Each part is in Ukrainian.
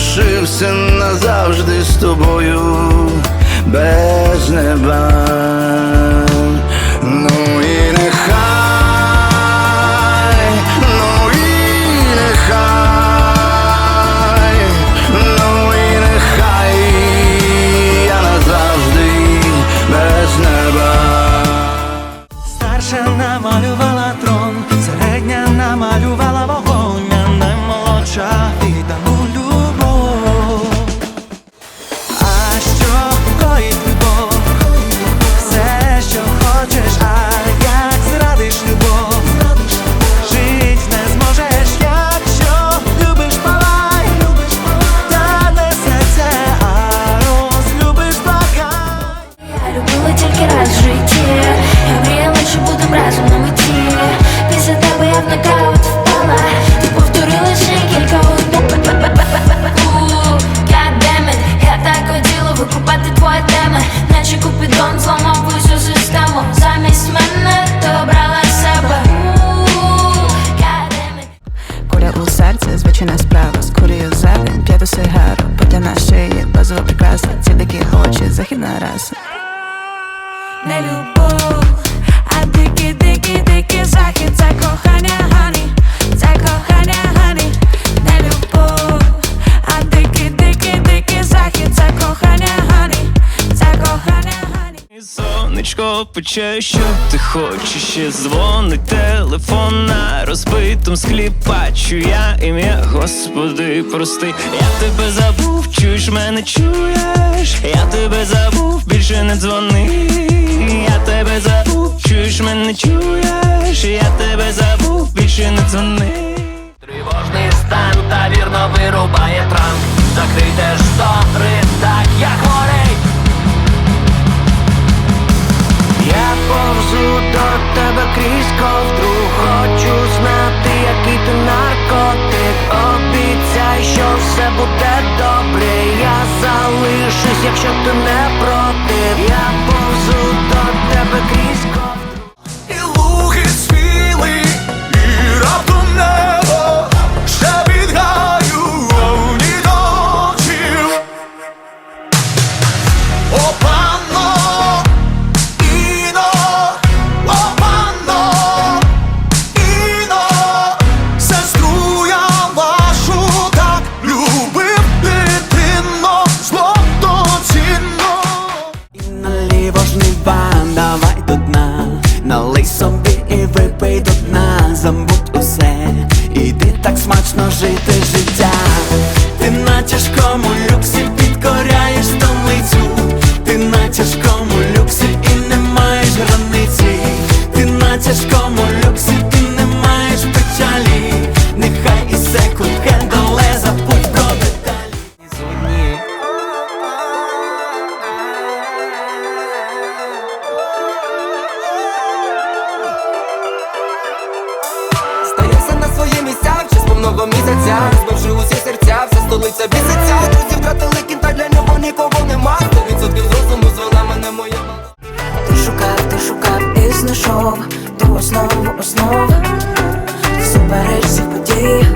залишився назавжди з тобою без неба. Любила тільки раз в житті Я мріяла, що будем разом на меті Після тебе я в нокаут впала. Ти повторила ще кілька Ууу, God damn Я так хотіла викупати твої теми Наче купідон зламав усю систему. Замість мене ти обрала себе. Куля у серці, звичайна справа. Скурюю зелень, п'яту сигару. Потя на шиї, базова прикраса. Ці дикі очі, західна раса Не Пече, що ти хочеш, ще дзвонить телефон на розбитому склі. Бачу я ім'я, Господи, прости, я тебе забув, чуєш мене чуєш, я тебе забув, більше не дзвони, я тебе забув, чуєш мене чуєш, я тебе забув, більше не дзвони. Тривожний стан та вірно вирубає транк. Закрийте штори, так я хворий ковдру Хочу знати, який ти наркотик. Обіцяй, що все буде добре. Я залишусь, якщо ти не проти Забудь усе, іди так смачно жити життя. Ти на кому люксі підкоряєш місяця Розбивши усі серця, вся столиця біситься. Друзі втратили кінта, для нього нікого нема. Сто відсотків розуму звела мене моя мама. Ти шукав, ти шукав і знайшов. Ту основу основ Супереч всіх подій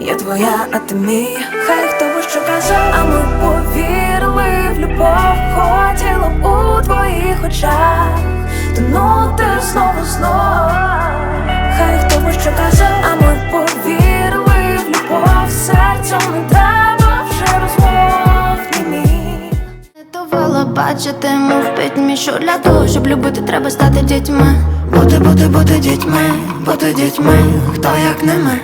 Я твоя, а ти мій. Хай хто би що казав, а ми повірили в любов. Хотіла б у твоїх очах Тонути знову знов Хай хто би що казав, що для того, щоб любити, треба стати дітьми. Бути, бути, бути дітьми, бути дітьми, хто як не ми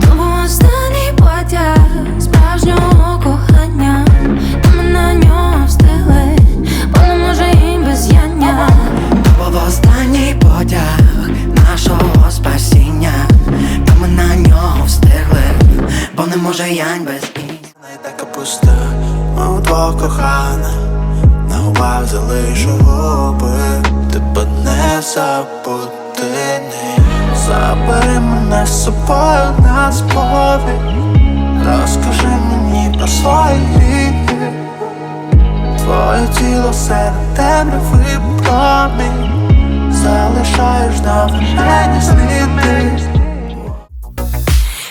Тому останній потяг справжнього кохання, та ми на нього встигли, бо не може їм без яння. Був останній потяг нашого спасіння, та ми на нього встигли, бо не може янь без інь. Така пуста, ми удвох кохана Губах залишу губи Тебе не забути ні Забери мене з собою на сповідь. Розкажи мені про свої гріхи Твоє тіло серед темряви промінь. Залишаєш на сліди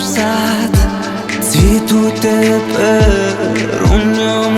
наш сад, цвіту тепер у ньому.